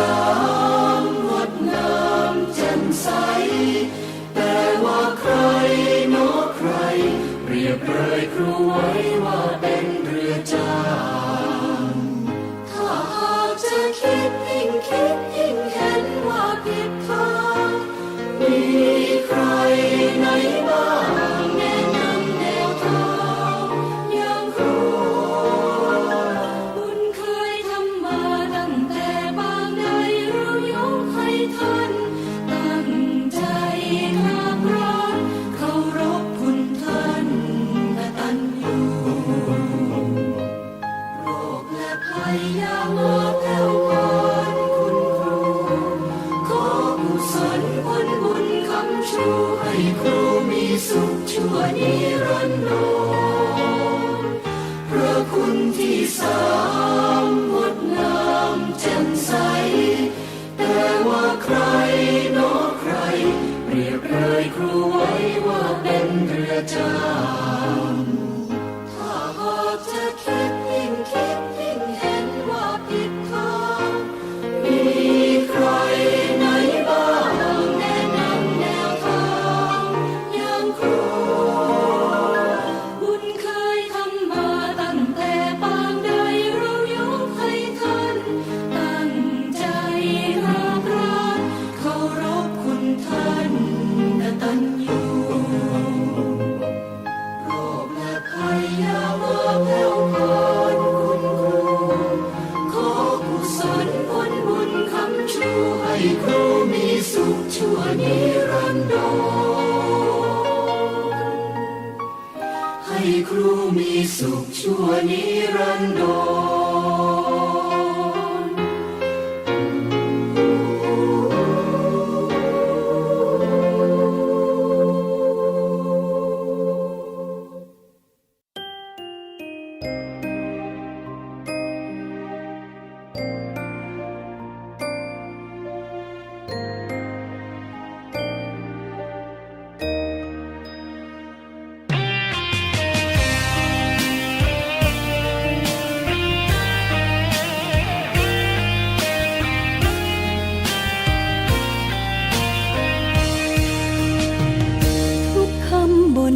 song. so.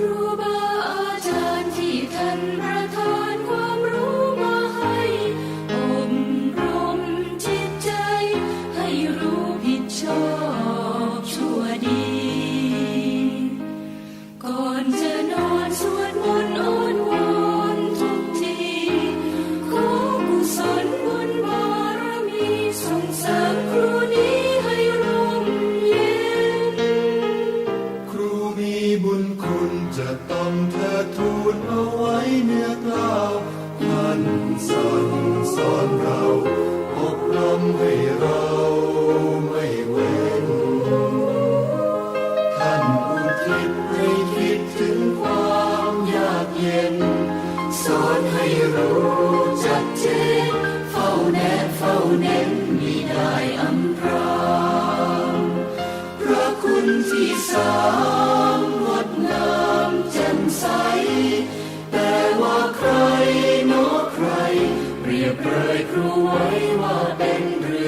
ครูบาอาจารย์ที่ท่านรัก Wunder tun auf เคยครูไว้ว่าเป็นเรือ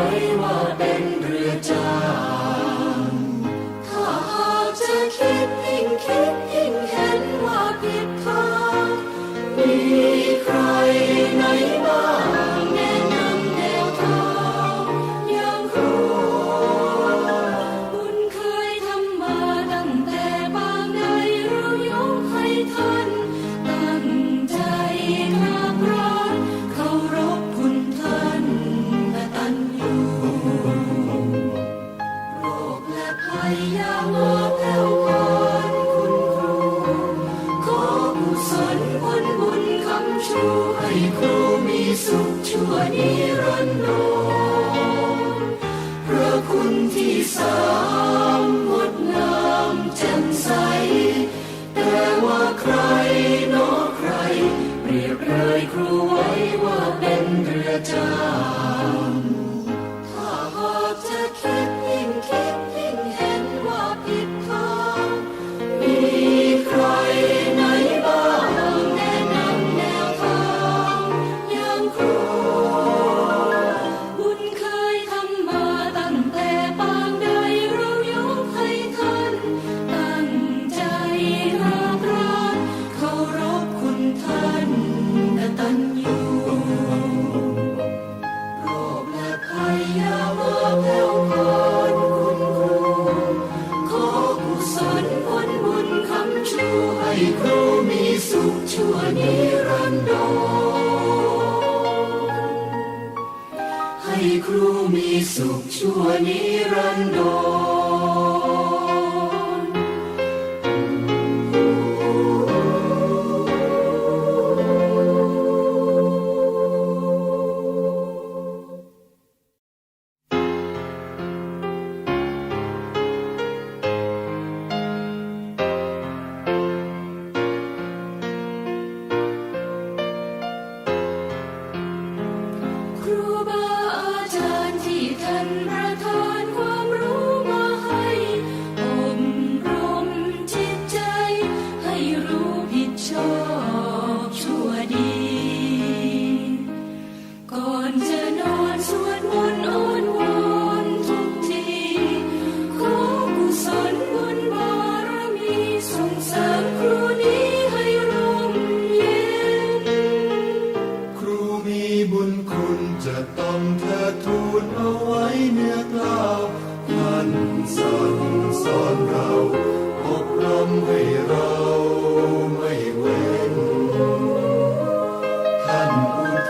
Ой,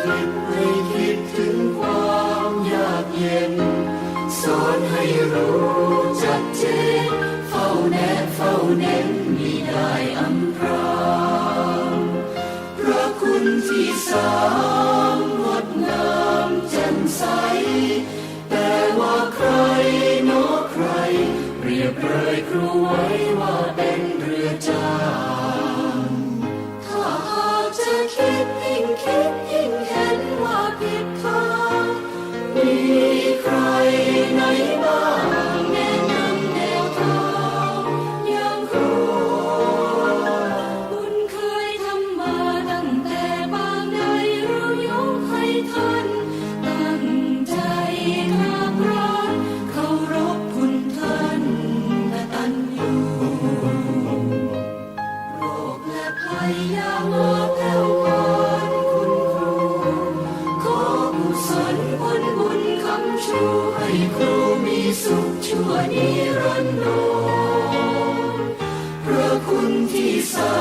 คิดให้คิดถึงความยากเย็น สอนให้รู้จักเจนเฝ้าแนบเฝ้าเน้นมีได้อำพรางพระคุณที่สามงดงามแจ่มใส แต่ว่าใครโนใคร เรียบเรยครูไว้ ช่วยครูมีสุขชั่วนิรันดร์พระคุณที่สา